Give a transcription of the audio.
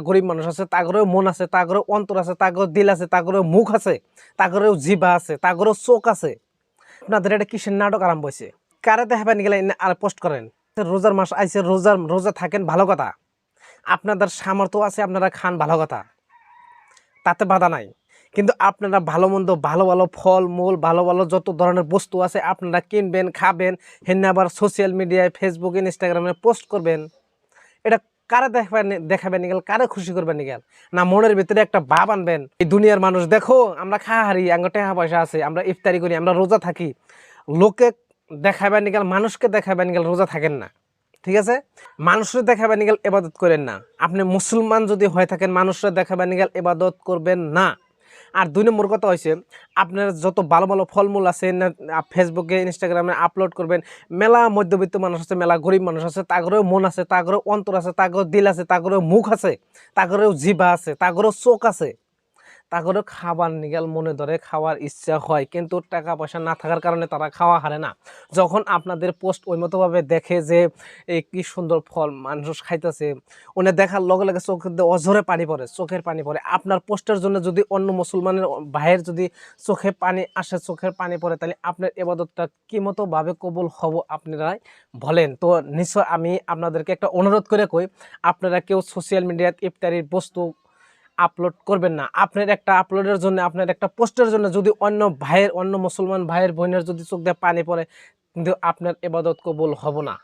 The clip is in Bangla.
গরিব মানুষ আছে তাগরেও মন আছে তাগরেও অন্তর আছে তাগরেও দিল আছে তাগরেও মুখ আছে তাগরেও জিভা আছে তাগরেও চোখ আছে। আপনাদের এটা কিসের নাটক আরম্ভ হয়েছে কারে দেখাবেন গেলে আর পোস্ট করেন? রোজার মাস আইছে, রোজার, রোজা থাকেন ভালো কথা। আপনাদের সামর্থ্য আছে, আপনারা খান ভালো কথা। তাতে বাধা নাই। কিন্তু আপনারা ভালো মন্দ, ভালো ভালো ফল, মূল, ভালো ভালো যত ধরনের বস্তু আছে, আপনারা কিনবেন, খাবেন, হেন আবার সোশ্যাল মিডিয়ায় ফেসবুক ইনস্টাগ্রামে পোস্ট করবেন। এটা কারে দেখাবেন দেখাবেন গেল, কারে খুশি করবেন গেল? না, মনের ভিতরে একটা ভাব আনবেন। এই দুনিয়ার মানুষ, দেখো, আমরা খা হারি আঙ্গ টাকা পয়সা আছে, আমরা ইফতারি করি, আমরা রোজা থাকি। লোকে দেখাবেন গেল, মানুষকে দেখাবেন গেল, রোজা থাকেন না। ঠিক আছে? মানুষরা দেখাবেন গেল, এবাদত করেন না। আপনি মুসলমান যদি হয়ে থাকেন, মানুষরা দেখাবেন গেল, এবাদত করবেন না। আর দুই নম্বর কথা হয়েছে আপনার যত ভালো ভালো ফলমূল আছে ফেসবুকে ইনস্টাগ্রামে আপলোড করবেন, মেলা মধ্যবিত্ত মানুষ আছে, মেলা গরিব মানুষ আছে তাগরেও মন আছে তাগরেও অন্তর আছে তাগরেও দিল আছে তাগরেও মুখ আছে তাগরেও জিভা আছে তাগরেও চোখ আছে। তাগরেও খাবার নিগাল মনে ধরে খাওয়ার ইচ্ছা হয়, কিন্তু টাকা পয়সা না থাকার কারণে তারা খাওয়া হারে না। যখন আপনাদের পোস্ট ওই মতোভাবে দেখে যে এই কি সুন্দর ফল মানুষ খাইতেছে, উনি দেখার লগে লগে চোখের অঝরে পানি পড়ে, চোখের পানি পড়ে। আপনার পোস্টের জন্য যদি অন্য মুসলমানের ভাইয়ের যদি চোখে পানি আসে, চোখের পানি পড়ে, তাহলে আপনার এবাদতটা কি মতোভাবে কবুল হব আপনারাই বলেন। তো নিশ্চয় আমি আপনাদেরকে একটা অনুরোধ করে কই, আপনারা কেউ সোশ্যাল মিডিয়াত ইফতারির বস্তু আপলোড করবেন না। আপনার একটা আপলোডের জন্য, আপনার একটা পোস্টের জন্য যদি অন্য ভাইয়ের, অন্য মুসলমান ভাইয়ের বোনের যদি চোখ দিয়ে পানি পড়ে, কিন্তু আপনার এবাদত কবুল হব না।